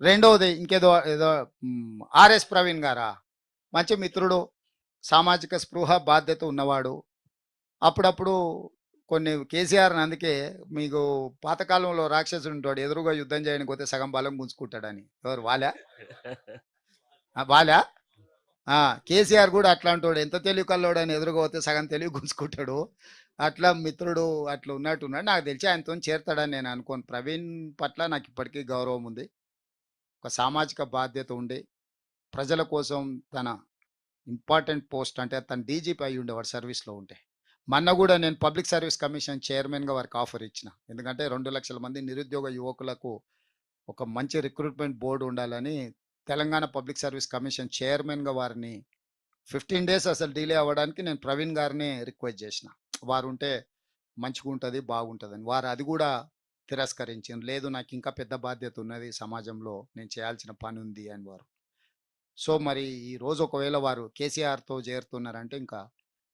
రెండవది ఇంకేదో ఏదో ఆర్ఎస్ ప్రవీణ్ గారా? మంచి మిత్రుడు సామాజిక స్పృహ బాధ్యత ఉన్నవాడు. అప్పుడప్పుడు కొన్ని కేసీఆర్ని అందుకే మీకు పాతకాలంలో రాక్షసుడు ఉంటాడు ఎదురుగా యుద్ధం చేయడానికి పోతే సగం బలం గుంజుకుంటాడని. ఎవరు వాలా? వాలా? కేసీఆర్ కూడా అట్లాంటోడు ఎంత తెలివి కల్లోడు అని ఎదురుగా పోతే సగం తెలివి గుంజుకుంటాడు. అట్లా మిత్రుడు అట్లా ఉన్నట్టున్నాడు నాకు తెలిసి ఆయనతో చేరుతాడని నేను అనుకోను. ప్రవీణ్ పట్ల నాకు ఇప్పటికీ గౌరవం ఉంది. ఒక సామాజిక బాధ్యత ఉండి ప్రజల కోసం తన ఇంపార్టెంట్ పోస్ట్ అంటే తన డీజీపీ అయి ఉండేవాడు సర్వీస్లో ఉంటే. మొన్న కూడా నేను పబ్లిక్ సర్వీస్ కమిషన్ చైర్మన్గా వారికి ఆఫర్ ఇచ్చిన. ఎందుకంటే రెండు లక్షల మంది నిరుద్యోగ యువకులకు ఒక మంచి రిక్రూట్మెంట్ బోర్డు ఉండాలని తెలంగాణ పబ్లిక్ సర్వీస్ కమిషన్ చైర్మన్గా వారిని ఫిఫ్టీన్ డేస్ అసలు డిలే అవ్వడానికి నేను ప్రవీణ్ గారిని రిక్వెస్ట్ చేసిన. వారు ఉంటే మంచిగా ఉంటుంది బాగుంటుందని. వారు అది కూడా తిరస్కరించారు లేదు నాకు ఇంకా పెద్ద బాధ్యత ఉన్నది సమాజంలో నేను చేయాల్సిన పని ఉంది అని వారు సో మరి ఈ రోజు ఒకవేళ వారు కేసీఆర్తో చేరుతున్నారంటే ఇంకా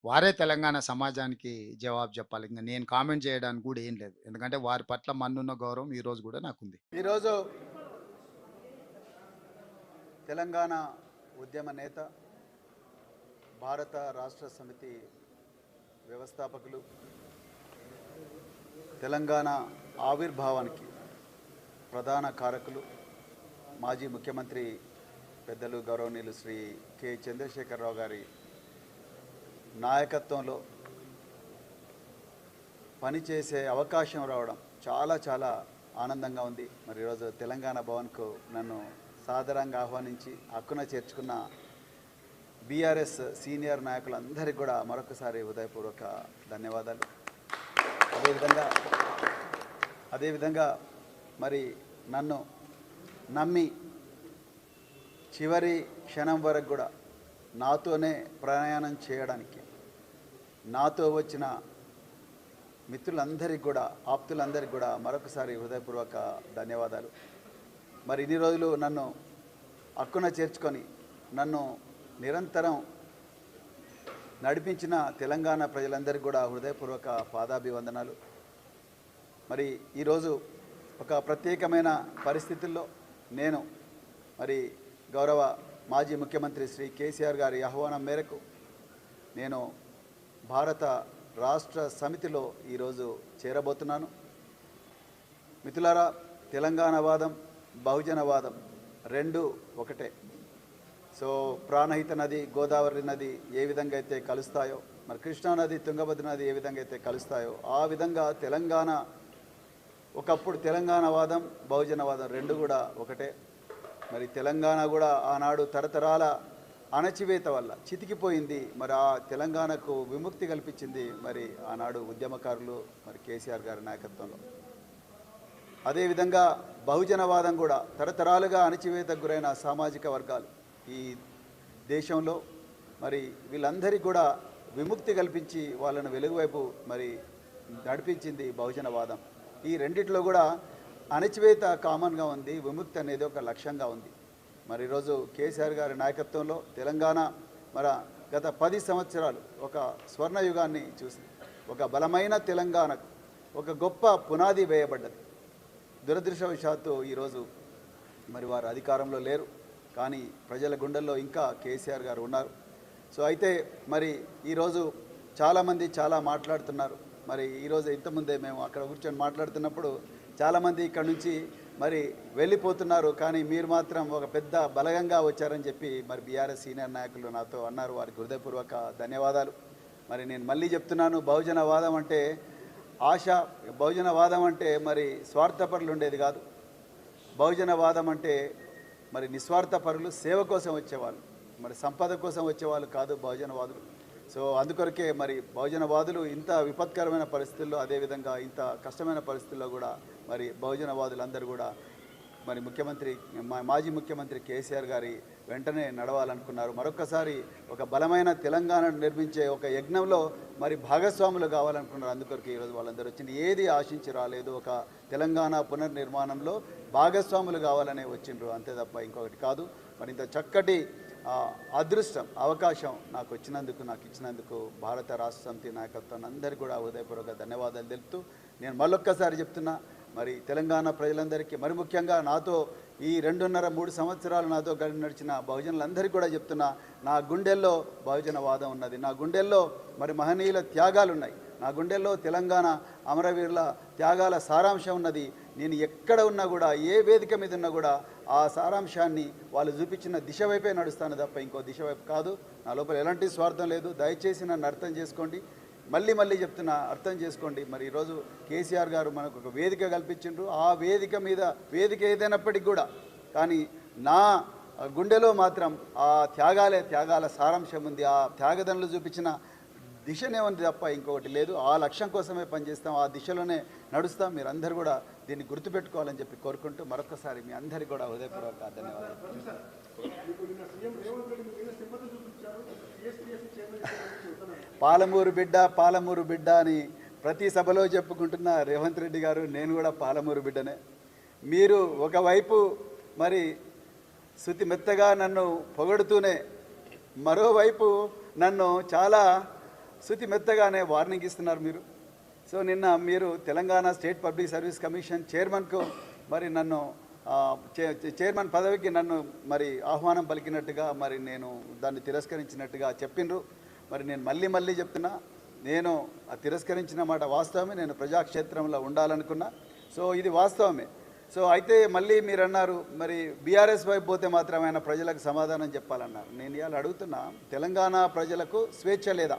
వారే తెలంగాణ సమాజానికి జవాబు చెప్పాలి. ఇంకా నేను కామెంట్ చేయడానికి కూడా ఏం లేదు. ఎందుకంటే వారి పట్ల మన్నున్న గౌరవం ఈ రోజు కూడా నాకుంది. ఈరోజు తెలంగాణ ఉద్యమ నేత భారత రాష్ట్ర సమితి వ్యవస్థాపకులు తెలంగాణ ఆవిర్భావానికి ప్రధాన కారకులు మాజీ ముఖ్యమంత్రి పెద్దలు గౌరవనీయులు శ్రీ కె చంద్రశేఖరరావు గారి నాయకత్వంలో పనిచేసే అవకాశం రావడం చాలా చాలా ఆనందంగా ఉంది. మరి ఈరోజు తెలంగాణ భవన్కు నన్ను సాదరంగా ఆహ్వానించి హక్కున చేర్చుకున్న బీఆర్ఎస్ సీనియర్ నాయకులందరికీ కూడా మరొకసారి హృదయపూర్వక ధన్యవాదాలు. అదేవిధంగా అదేవిధంగా మరి నన్ను నమ్మి చివరి క్షణం వరకు కూడా నాతోనే ప్రయాణం చేయడానికి నాతో వచ్చిన మిత్రులందరికీ కూడా ఆప్తులందరికీ కూడా మరొకసారి హృదయపూర్వక ధన్యవాదాలు. మరి ఇన్ని రోజులు నన్ను హక్కున చేర్చుకొని నన్ను నిరంతరం నడిపించిన తెలంగాణ ప్రజలందరికీ కూడా హృదయపూర్వక పాదాభివందనాలు. మరి ఈరోజు ఒక ప్రత్యేకమైన పరిస్థితుల్లో నేను మరి గౌరవ మాజీ ముఖ్యమంత్రి శ్రీ కేసీఆర్ గారి ఆహ్వానం మేరకు నేను భారత రాష్ట్ర సమితిలో ఈరోజు చేరబోతున్నాను. మిథులారా తెలంగాణ వాదం బహుజనవాదం రెండు ఒకటే. సో ప్రాణహిత నది గోదావరి నది ఏ విధంగా అయితే కలుస్తాయో మరి కృష్ణా నది తుంగభద్ర నది ఏ విధంగా అయితే కలుస్తాయో ఆ విధంగా తెలంగాణ ఒకప్పుడు తెలంగాణ వాదం బహుజన వాదం రెండు కూడా ఒకటే. మరి తెలంగాణ కూడా ఆనాడు తరతరాల అణచివేత వల్ల చితికిపోయింది. మరి ఆ తెలంగాణకు విముక్తి కల్పించింది మరి ఆనాడు ఉద్యమకారులు మరి కేసీఆర్ గారి నాయకత్వంలో. అదేవిధంగా బహుజనవాదం కూడా తరతరాలుగా అణచివేతకు గురైన సామాజిక వర్గాలు ఈ దేశంలో మరి వీళ్ళందరికీ కూడా విముక్తి కల్పించి వాళ్ళను వెలుగువైపు మరి నడిపించింది బహుజనవాదం. ఈ రెండిట్లో కూడా అణచివేత కామన్గా ఉంది విముక్తి అనేది ఒక లక్ష్యంగా ఉంది. మరి ఈరోజు కేసీఆర్ గారి నాయకత్వంలో తెలంగాణ మన గత పది సంవత్సరాలు ఒక స్వర్ణయుగాన్ని చూసింది. ఒక బలమైన తెలంగాణకు ఒక గొప్ప పునాది వేయబడ్డది. దురదృష్టవశాత్తు ఈరోజు మరి వారు అధికారంలో లేరు. కానీ ప్రజల గుండెల్లో ఇంకా కేసీఆర్ గారు ఉన్నారు. సో అయితే మరి ఈరోజు చాలామంది చాలా మాట్లాడుతున్నారు. మరి ఈరోజు ఇంతకుముందే మేము అక్కడ కూర్చొని మాట్లాడుతున్నప్పుడు చాలామంది ఇక్కడ నుంచి మరి వెళ్ళిపోతున్నారు. కానీ మీరు మాత్రం ఒక పెద్ద బలగంగా వచ్చారని చెప్పి మరి బీఆర్ఎస్ సీనియర్ నాయకులు నాతో అన్నారు. వారికి హృదయపూర్వక ధన్యవాదాలు. మరి నేను మళ్ళీ చెప్తున్నాను బహుజనవాదం అంటే ఆశ బహుజనవాదం అంటే మరి స్వార్థపరులు ఉండేది కాదు. బహుజనవాదం అంటే మరి నిస్వార్థ పరులు సేవ కోసం వచ్చేవాళ్ళు. మరి సంపద కోసం వచ్చేవాళ్ళు కాదు బహుజనవాదులు. సో అందుకొరకే మరి బహుజనవాదులు ఇంత విపత్కరమైన పరిస్థితుల్లో అదేవిధంగా ఇంత కష్టమైన పరిస్థితుల్లో కూడా మరి బహుజనవాదులందరూ కూడా మరి ముఖ్యమంత్రి మా మాజీ ముఖ్యమంత్రి కేసీఆర్ గారి వెంటనే నడవాలనుకున్నారు. మరొకసారి ఒక బలమైన తెలంగాణను నిర్మించే ఒక యజ్ఞంలో మరి భాగస్వాములు కావాలనుకున్నారు. అందుకొరకు ఈరోజు వాళ్ళందరూ వచ్చింది. ఏది ఆశించి రాలేదు. ఒక తెలంగాణ పునర్నిర్మాణంలో భాగస్వాములు కావాలనే వచ్చిండ్రు. అంతే తప్ప ఇంకొకటి కాదు. మరి ఇంత చక్కటి అదృష్టం అవకాశం నాకు వచ్చినందుకు నాకు ఇచ్చినందుకు భారత రాష్ట్ర సమితి నాయకత్వాన్ని అందరికీ కూడా హృదయపూర్వక ధన్యవాదాలు తెలుపుతూ నేను మళ్ళొక్కసారి చెప్తున్నా మరి తెలంగాణ ప్రజలందరికీ మరి ముఖ్యంగా నాతో ఈ రెండున్నర మూడు సంవత్సరాలు నాతో గడి నడిచిన బహుజనులందరికీ కూడా చెప్తున్నా నా గుండెల్లో బహుజన వాదం ఉన్నది. నా గుండెల్లో మరి మహనీయుల త్యాగాలు ఉన్నాయి. నా గుండెల్లో తెలంగాణ అమరవీరుల త్యాగాల సారాంశం ఉన్నది. నేను ఎక్కడ ఉన్నా కూడా ఏ వేదిక మీద ఉన్నా కూడా ఆ సారాంశాన్ని వాళ్ళు చూపించిన దిశ వైపే నడుస్తాను తప్ప ఇంకో దిశ వైపు కాదు. నా లోపల ఎలాంటి స్వార్థం లేదు. దయచేసి నన్ను అర్థం చేసుకోండి. మళ్ళీ మళ్ళీ చెప్తున్నా అర్థం చేసుకోండి. మరి ఈరోజు కేసీఆర్ గారు మనకు ఒక వేదిక కల్పించిండ్రు. ఆ వేదిక మీద వేదిక ఏదైనప్పటికీ కూడా కానీ నా గుండెలో మాత్రం ఆ త్యాగాలే త్యాగాల సారాంశం ఉంది. ఆ త్యాగదనులు చూపించిన దిశనే ఉంది తప్ప ఇంకొకటి లేదు. ఆ లక్ష్యం కోసమే పనిచేస్తాం. ఆ దిశలోనే నడుస్తాం. మీరందరూ కూడా దీన్ని గుర్తుపెట్టుకోవాలని చెప్పి కోరుకుంటూ మరొకసారి మీ అందరికీ కూడా హృదయపూర్వక ధన్యవాదాలు. పాలమూరు బిడ్డ పాలమూరు బిడ్డ అని ప్రతి సభలో చెప్పుకుంటున్న రేవంత్ రెడ్డి గారు నేను కూడా పాలమూరు బిడ్డనే. మీరు ఒకవైపు మరి శృతి మెత్తగా నన్ను పొగడుతూనే మరోవైపు నన్ను చాలా శృతి మెత్తగానే వార్నింగ్ ఇస్తున్నారు మీరు. సో నిన్న మీరు Telangana state public service commission చైర్మన్కు మరి నన్ను చే- చైర్మన్ పదవికి నన్ను మరి ఆహ్వానం పలికినట్టుగా మరి నేను దాన్ని తిరస్కరించినట్టుగా చెప్పిండ్రు మరి నేను మళ్ళీ మళ్ళీ చెప్తున్నా నేను ఆ తిరస్కరించిన మాట వాస్తవమే నేను ప్రజాక్షేత్రంలో ఉండాలనుకున్నా. సో ఇది వాస్తవమే. సో అయితే మళ్ళీ మీరు అన్నారు మరి బీఆర్ఎస్ వైపు పోతే మాత్రం ఆయన ప్రజలకు సమాధానం చెప్పాలన్నారు. నేను ఇవాళ అడుగుతున్నా తెలంగాణ ప్రజలకు స్వేచ్ఛ లేదా?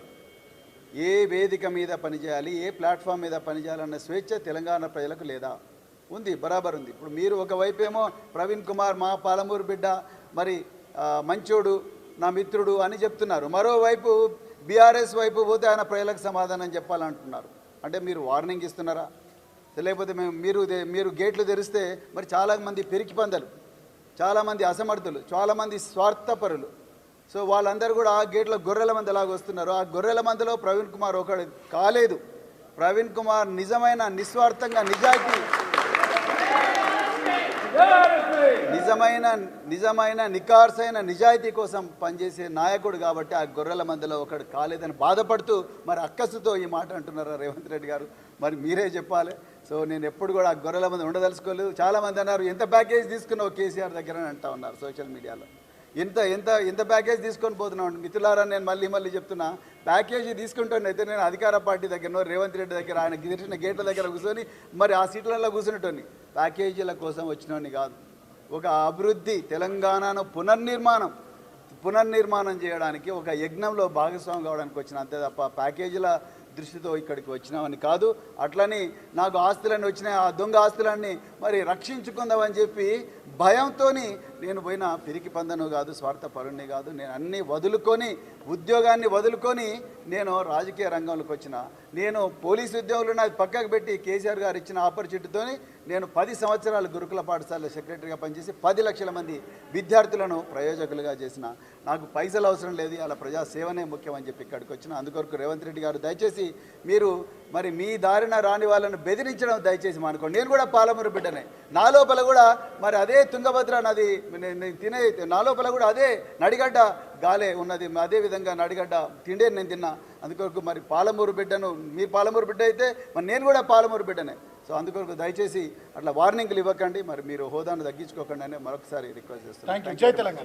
ఏ వేదిక మీద పనిచేయాలి ఏ ప్లాట్ఫామ్ మీద పనిచేయాలన్న స్వేచ్ఛ తెలంగాణ ప్రజలకు లేదా? ఉంది బరాబర్ ఉంది. ఇప్పుడు మీరు ఒకవైపేమో ప్రవీణ్ కుమార్ మా పాలమూరు బిడ్డ మరి మంచోడు నా మిత్రుడు అని చెప్తున్నారు. మరోవైపు బీఆర్ఎస్ వైపు పోతే ఆయన ప్రజలకు సమాధానం చెప్పాలంటున్నారు. అంటే మీరు వార్నింగ్ ఇస్తున్నారా? లేకపోతే మేము మీరు మీరు గేట్లు తెరిస్తే మరి చాలామంది పెరికి పందలు చాలామంది అసమర్థులు చాలామంది స్వార్థపరులు. సో వాళ్ళందరూ కూడా ఆ గేట్లో గొర్రెల మంది ఎలాగ వస్తున్నారు. ఆ గొర్రెల మందిలో ప్రవీణ్ కుమార్ ఒకడు కాలేదు. ప్రవీణ్ కుమార్ నిజమైన నిస్వార్థంగా నిజాయితీ. నిజమైన నిజమైన నికార్సైన నిజాయితీ కోసం పనిచేసే నాయకుడు కాబట్టి ఆ గొర్రెల మందిలో ఒకడు కాలేదని బాధపడుతూ మరి అక్కసుతో ఈ మాట అంటున్నారా రేవంత్ రెడ్డి గారు? మరి మీరే చెప్పాలి. సో నేను ఎప్పుడు కూడా ఆ గొర్రెల మంది ఉండదలుచుకోలేదు. చాలామంది అన్నారు ఎంత ప్యాకేజ్ తీసుకున్నావు కేసీఆర్ దగ్గర? అని అంటా ఉన్నారు సోషల్ మీడియాలో. ఎంత ఎంత ఎంత ప్యాకేజ్ తీసుకొని పోతున్నాం మిత్రులారా? నేను మళ్ళీ మళ్ళీ చెప్తున్నా. ప్యాకేజీ తీసుకుంటాను అయితే నేను అధికార పార్టీ దగ్గరనో రేవంత్ రెడ్డి దగ్గర ఆయన గిరిచిన గేట్ల దగ్గర కూర్చొని మరి ఆ సీట్లలో కూర్చునేటోని ప్యాకేజీల కోసం వచ్చినోని కాదు. ఒక అభివృద్ధి తెలంగాణను పునర్నిర్మాణం పునర్నిర్మాణం చేయడానికి ఒక యజ్ఞంలో భాగస్వామి కావడానికి వచ్చిన అంతే తప్ప ప్యాకేజీల దృష్టితో ఇక్కడికి వచ్చినామని కాదు. అట్లని నాకు ఆస్తులన్నీ వచ్చినాయి ఆ దొంగ ఆస్తులన్నీ మరి రక్షించుకుందామని చెప్పి భయంతో నేను పోయిన పిరికి పందను కాదు స్వార్థపరుణ్ణి కాదు నేను అన్నీ వదులుకొని ఉద్యోగాన్ని వదులుకొని నేను రాజకీయ రంగంలోకి వచ్చిన. నేను పోలీసు ఉద్యోగులు అది పక్కకు పెట్టి కేసీఆర్ గారు ఇచ్చిన ఆపర్చునిటీతో నేను పది సంవత్సరాలు గురుకుల పాఠశాల సెక్రటరీగా పనిచేసి పది లక్షల మంది విద్యార్థులను ప్రయోజకులుగా చేసిన. నాకు పైసలు అవసరం లేదు అలా ప్రజాసేవనే ముఖ్యం అని చెప్పి ఇక్కడికి వచ్చిన. అందుకొరకు రేవంత్ రెడ్డి గారు దయచేసి మీరు మరి మీ దారిన రాని వాళ్ళను బెదిరించడం దయచేసి మానుకోండి. నేను కూడా పాలమూరు బిడ్డనే. నా లోపల కూడా మరి అదే తుంగభద్ర నది నేను తినే నా లోపల కూడా అదే నడిగడ్డ గాలే ఉన్నది. అదే విధంగా నడిగడ్డ తిండే నేను తిన్నా. అందుకొరకు మరి పాలమూరు బిడ్డను మీ పాలమూరు బిడ్డ అయితే మరి నేను కూడా పాలమూరు బిడ్డనే. సో అందుకొరకు దయచేసి అట్లా వార్నింగ్లు ఇవ్వకండి. మరి మీరు హోదాను తగ్గించుకోకండి అని మరొకసారి రిక్వెస్ట్ జై తెలంగాణ.